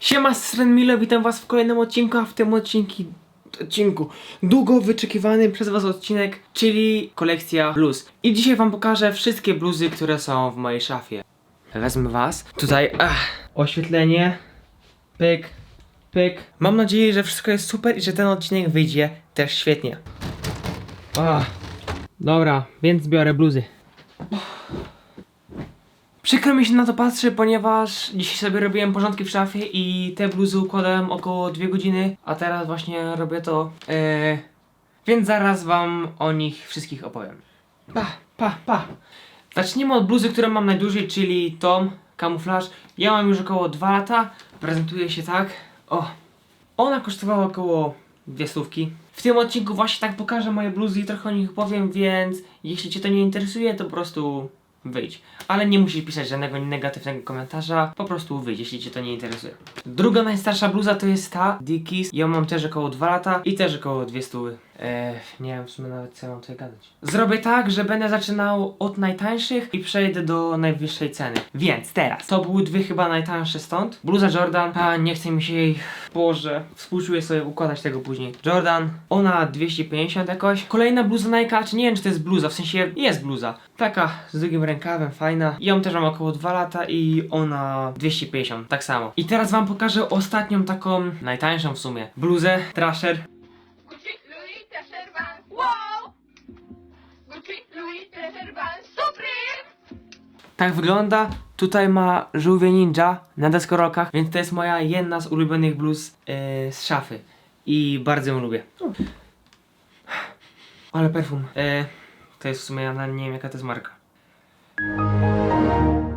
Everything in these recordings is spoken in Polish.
Siema, Sren Milo, witam was w kolejnym odcinku, a w tym odcinku, odcinku długo wyczekiwany przez was odcinek, czyli kolekcja bluz. I dzisiaj wam pokażę wszystkie bluzy, które są w mojej szafie. Wezmę was, tutaj, ach, oświetlenie, pyk, pyk. Mam nadzieję, że wszystko jest super i że ten odcinek wyjdzie też świetnie. Ach, dobra, więc biorę bluzy. Przykro mi się na to patrzy, ponieważ dzisiaj sobie robiłem porządki w szafie i te bluzy układałem około 2 godziny, a teraz właśnie robię to. E, więc zaraz wam o nich wszystkich opowiem. Pa, pa, pa. Zacznijmy od bluzy, którą mam najdłużej, czyli Tom Kamuflaż. Ja mam już około 2 lata. Prezentuje się tak. O. Ona kosztowała około dwie stówki. W tym odcinku właśnie tak pokażę moje bluzy i trochę o nich powiem, więc jeśli Cię to nie interesuje, to po prostu wyjdź. Ale nie musisz pisać żadnego negatywnego komentarza, po prostu wyjdź, jeśli Cię to nie interesuje. Druga najstarsza bluza to jest ta Dickies. Ją mam też około 2 lata i też około 2 Eee, nie wiem w sumie nawet co ja mam tutaj gadać. Zrobię tak, że będę zaczynał od najtańszych i przejdę do najwyższej ceny. Więc teraz, to były dwie chyba najtańsze stąd. Bluza Jordan, a nie chce mi się jej, Boże, współczuję sobie układać tego później. Jordan, ona 250 jakoś. Kolejna bluza Nike, czy nie wiem czy to jest bluza, w sensie jest bluza. Taka z długim rękawem, fajna. Ją też mam około 2 lata i ona 250, tak samo. I teraz wam pokażę ostatnią taką, najtańszą w sumie, bluzę Trasher. Tak wygląda. Tutaj ma żółwie ninja na deskorolkach, więc to jest moja jedna z ulubionych bluz yy, z szafy. I bardzo ją lubię. Ale perfum. Yy, to jest w sumie, ja nawet nie wiem jaka to jest marka.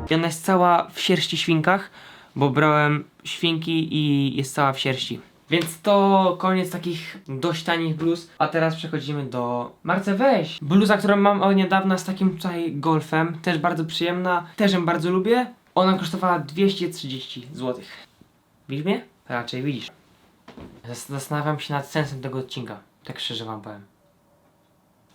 I ona jest cała w sierści świnkach, bo brałem świnki i jest cała w sierści. Więc to koniec takich dość tanich bluz, a teraz przechodzimy do Marce weź! Bluza, którą mam od niedawna z takim tutaj golfem, też bardzo przyjemna, też ją bardzo lubię. Ona kosztowała 230 zł. Widzisz mnie? Raczej widzisz. Zas- Zastanawiam się nad sensem tego odcinka, tak szczerze wam powiem.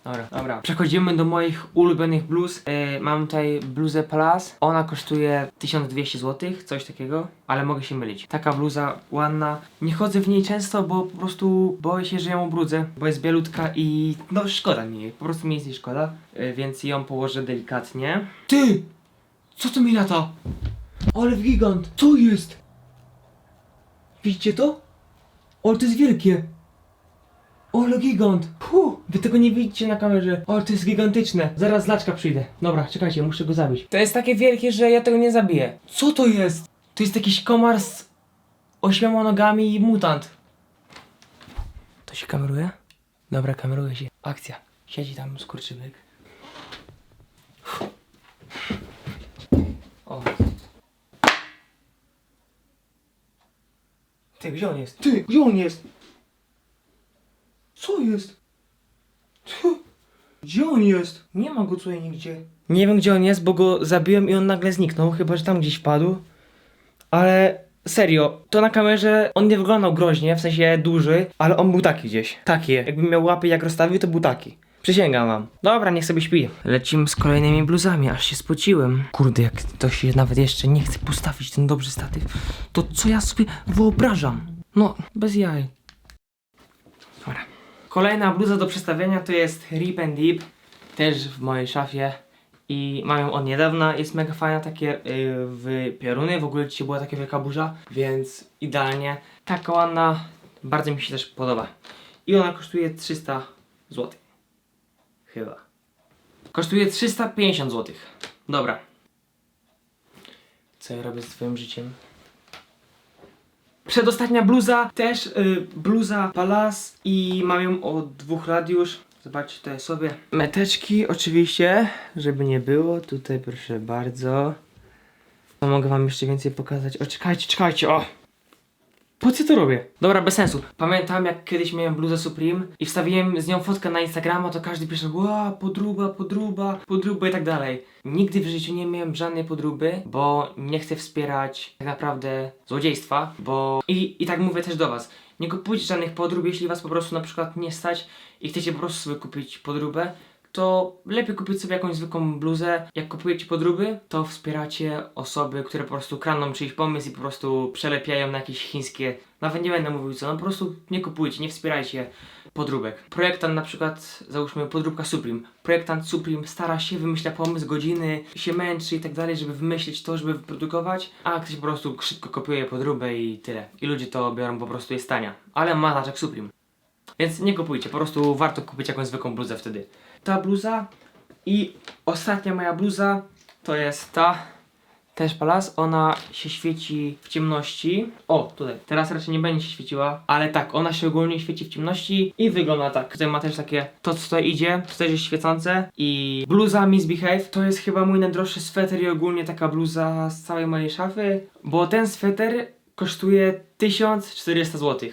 Dobra, dobra. Przechodzimy do moich ulubionych bluz. Yy, mam tutaj bluzę Palace. Ona kosztuje 1200 zł, coś takiego, ale mogę się mylić. Taka bluza ładna. Nie chodzę w niej często, bo po prostu boję się, że ją ubrudzę, bo jest bielutka i no szkoda mi jej. Po prostu mi jest jej szkoda, yy, więc ją położę delikatnie. Ty! Co to mi lata? Ale gigant! Co jest? Widzicie to? Ale to jest wielkie! Ale gigant! Puh, wy tego nie widzicie na kamerze. Ale to jest gigantyczne. Zaraz laczka przyjdę. Dobra, czekajcie, muszę go zabić. To jest takie wielkie, że ja tego nie zabiję. Co to jest? To jest jakiś komar z ośmioma nogami i mutant. To się kameruje? Dobra, kameruje się. Akcja. Siedzi tam skurczybyk. O. Ty, gdzie on jest? Ty, gdzie on jest? Co jest? Tu. Gdzie on jest? Nie ma go tutaj nigdzie. Nie wiem gdzie on jest, bo go zabiłem i on nagle zniknął, chyba że tam gdzieś padł. Ale serio, to na kamerze on nie wyglądał groźnie, w sensie duży, ale on był taki gdzieś. Taki. Jakbym miał łapy jak rozstawił, to był taki. Przysięgam wam. Dobra, niech sobie śpi. Lecimy z kolejnymi bluzami, aż się spociłem. Kurde, jak to się nawet jeszcze nie chce postawić ten dobry statyw, to co ja sobie wyobrażam? No, bez jaj. Kolejna bluza do przestawienia to jest Rip and Deep, też w mojej szafie i mam ją od niedawna, jest mega fajna, takie yy, w pioruny, w ogóle dzisiaj była taka wielka burza, więc idealnie. Taka ładna, bardzo mi się też podoba. I ona kosztuje 300 zł. Chyba. Kosztuje 350 zł. Dobra. Co ja robię z twoim życiem? Przedostatnia bluza, też y, bluza Palace i mam ją od dwóch lat już. Zobaczcie tutaj sobie. Meteczki oczywiście, żeby nie było. Tutaj proszę bardzo. To mogę wam jeszcze więcej pokazać. O, czekajcie, czekajcie, o! Po co to robię? Dobra, bez sensu. Pamiętam jak kiedyś miałem bluzę Supreme i wstawiłem z nią fotkę na Instagrama, to każdy pisze ła, podruba, podruba, podruba i tak dalej. Nigdy w życiu nie miałem żadnej podruby, bo nie chcę wspierać tak naprawdę złodziejstwa, bo... I, I tak mówię też do was. Nie kupujcie żadnych podrób, jeśli was po prostu na przykład nie stać i chcecie po prostu sobie kupić podróbę, to lepiej kupić sobie jakąś zwykłą bluzę. Jak kupujecie podróby, to wspieracie osoby, które po prostu kradną czyjś pomysł i po prostu przelepiają na jakieś chińskie. Nawet nie będę mówił co, no po prostu nie kupujcie, nie wspierajcie podróbek. Projektant na przykład, załóżmy podróbka Supreme. Projektant Supreme stara się, wymyśla pomysł, godziny, się męczy i tak dalej, żeby wymyślić to, żeby wyprodukować, a ktoś po prostu szybko kopiuje podróbę i tyle. I ludzie to biorą po prostu jest tania. Ale ma znaczek Supreme. Więc nie kupujcie, po prostu warto kupić jakąś zwykłą bluzę wtedy. Ta bluza i ostatnia moja bluza to jest ta też palas, ona się świeci w ciemności. O, tutaj. Teraz raczej nie będzie się świeciła, ale tak, ona się ogólnie świeci w ciemności i wygląda tak. Tutaj ma też takie, to co tutaj idzie, to też jest świecące i bluza Misbehave to jest chyba mój najdroższy sweter i ogólnie taka bluza z całej mojej szafy, bo ten sweter kosztuje 1400 zł.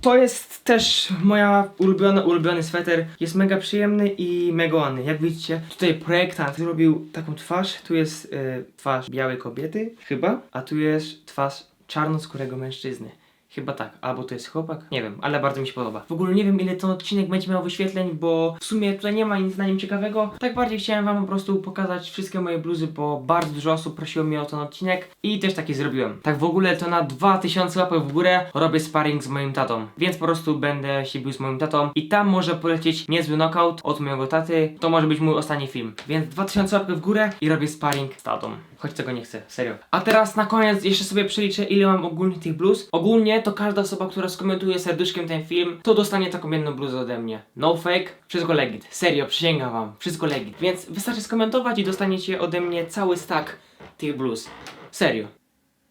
To jest też moja ulubiona, ulubiony sweter. Jest mega przyjemny i mega ładny. Jak widzicie, tutaj projektant zrobił taką twarz. Tu jest e, twarz białej kobiety, chyba, a tu jest twarz czarnoskórego mężczyzny. Chyba tak, albo to jest chłopak, nie wiem, ale bardzo mi się podoba. W ogóle nie wiem ile ten odcinek będzie miał wyświetleń, bo w sumie tutaj nie ma nic na nim ciekawego. Tak bardziej chciałem wam po prostu pokazać wszystkie moje bluzy, bo bardzo dużo osób prosiło mnie o ten odcinek i też taki zrobiłem. Tak w ogóle to na 2000 łapek w górę robię sparring z moim tatą, więc po prostu będę się bił z moim tatą i tam może polecieć niezły knockout od mojego taty. To może być mój ostatni film. Więc 2000 łapek w górę i robię sparring z tatą. Choć tego nie chcę, serio. A teraz na koniec jeszcze sobie przeliczę ile mam ogólnie tych bluz. Ogólnie to każda osoba, która skomentuje serduszkiem ten film, to dostanie taką jedną bluzę ode mnie. No fake, wszystko legit. Serio, przysięgam wam, wszystko legit. Więc wystarczy skomentować i dostaniecie ode mnie cały stack tych bluz. Serio.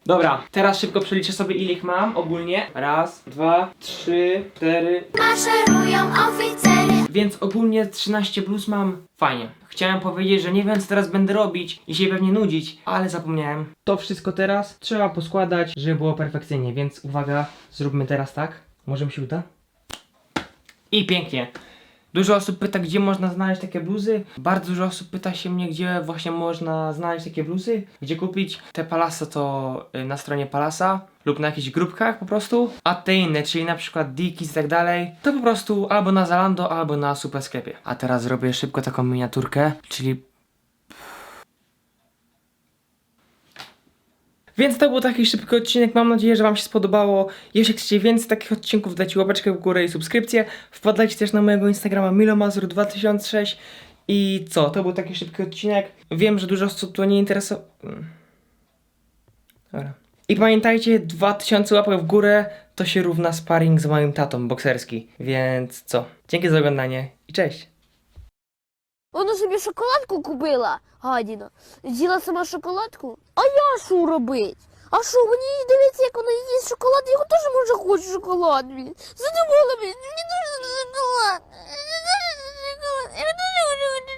Dobra, teraz szybko przeliczę sobie ile ich mam ogólnie. Raz, dwa, trzy, cztery, Maszerują oficery. Więc ogólnie 13 plus mam. Fajnie. Chciałem powiedzieć, że nie wiem co teraz będę robić i się pewnie nudzić, ale zapomniałem. To wszystko teraz trzeba poskładać, żeby było perfekcyjnie, więc uwaga, zróbmy teraz tak. Może mi się uda? I pięknie. Dużo osób pyta, gdzie można znaleźć takie bluzy. Bardzo dużo osób pyta się mnie, gdzie właśnie można znaleźć takie bluzy. Gdzie kupić. Te Palasa to y, na stronie Palasa lub na jakichś grupkach po prostu. A te inne, czyli na przykład Dickies i tak dalej, to po prostu albo na Zalando, albo na super sklepie. A teraz zrobię szybko taką miniaturkę, czyli Więc to był taki szybki odcinek. Mam nadzieję, że Wam się spodobało. Jeśli chcecie więcej takich odcinków, dajcie łapeczkę w górę i subskrypcję. Wpadajcie też na mojego Instagrama milomazur2006. I co? To był taki szybki odcinek. Wiem, że dużo osób to nie interesuje. Dobra. I pamiętajcie, 2000 łapek w górę to się równa sparring z moim tatą bokserski. Więc co? Dzięki za oglądanie i cześć! Вона собі шоколадку купила, гадіна, з'їла сама шоколадку. А я що робить? А що, мені дивиться, як вона їсть шоколад, я теж може хоче шоколад. блін. Мені дуже шоколад. Я дуже шоколад.